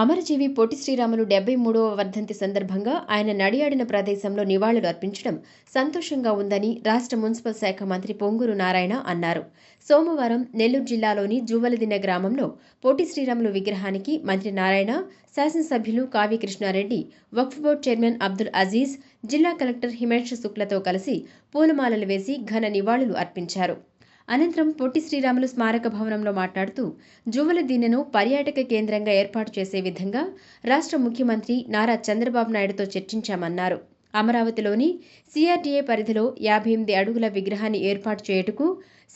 అమరజీవి పొట్టి శ్రీరాములు డెబ్బై మూడవ వర్ధంతి సందర్భంగా ఆయన నడియాడిన ప్రదేశంలో నివాళులు అర్పించడం సంతోషంగా ఉందని రాష్ట్ర మున్సిపల్ శాఖ మంత్రి పొంగూరు నారాయణ అన్నారు. సోమవారం నెల్లూరు జిల్లాలోని జువ్వలదిన్న గ్రామంలో పొట్టి శ్రీరాములు విగ్రహానికి మంత్రి నారాయణ శాసనసభ్యులు కావ్య కృష్ణారెడ్డి వక్ఫ్ బోర్డు చైర్మన్ అబ్దుల్ అజీజ్ జిల్లా కలెక్టర్ హిమేష్ శుక్లతో కలిసి పూలమాలలు వేసి ఘన నివాళులు అర్పించారు. అనంతరం పొట్టి శ్రీరాములు స్మారక భవనంలో మాట్లాడుతూ జువ్వల దీనెను పర్యాటక కేంద్రంగా ఏర్పాటు చేసే విధంగా రాష్ట్ర ముఖ్యమంత్రి నారా చంద్రబాబు నాయుడుతో చర్చించామన్నారు. అమరావతిలోని సిఆర్డీఏ పరిధిలో యాభై ఎనిమిది అడుగుల విగ్రహాన్ని ఏర్పాటు చేయుటకు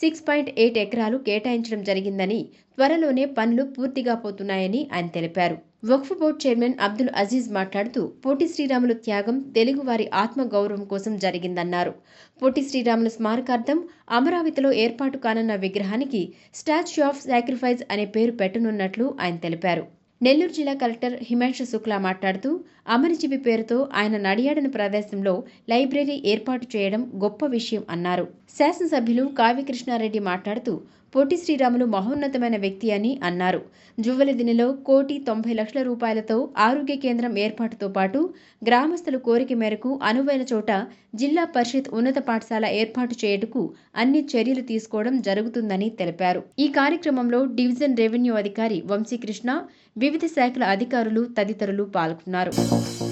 సిక్స్ పాయింట్ ఎయిట్ ఎకరాలు కేటాయించడం జరిగిందని త్వరలోనే పనులు పూర్తిగా పోతున్నాయని ఆయన తెలిపారు. వక్ఫ్ బోర్డు చైర్మన్ అబ్దుల్ అజీజ్ మాట్లాడుతూ పొట్టి శ్రీరాములు త్యాగం తెలుగువారి ఆత్మ గౌరవం కోసం జరిగిందన్నారు. పొట్టి శ్రీరాములు స్మారకార్థం అమరావతిలో ఏర్పాటు కానున్న విగ్రహానికి స్టాచ్యూ ఆఫ్ సాక్రిఫైస్ అనే పేరు పెట్టనున్నట్లు ఆయన తెలిపారు. నెల్లూరు జిల్లా కలెక్టర్ హిమాంశు శుక్లా మాట్లాడుతూ అమరజీవి పేరుతో ఆయన నడియాడని ప్రదేశంలో లైబ్రరీ ఏర్పాటు చేయడం గొప్ప విషయం అన్నారు. శాసనసభ్యులు కావ్యకృష్ణారెడ్డి మాట్లాడుతూ పొట్టి శ్రీరాములు మహోన్నతమైన వ్యక్తి అని అన్నారు. జువ్వలి దినలో కోటి తొంభై లక్షల రూపాయలతో ఆరోగ్య కేంద్రం ఏర్పాటుతో పాటు గ్రామస్తుల కోరిక మేరకు అనువైన చోట జిల్లా పరిషత్ ఉన్నత పాఠశాల ఏర్పాటు చేయుటకు అన్ని చర్యలు తీసుకోవడం జరుగుతుందని తెలిపారు. ఈ కార్యక్రమంలో డివిజన్ రెవెన్యూ అధికారి వంశీకృష్ణ వివిధ శాఖల అధికారులు తదితరులు పాల్గొన్నారు. Thank you.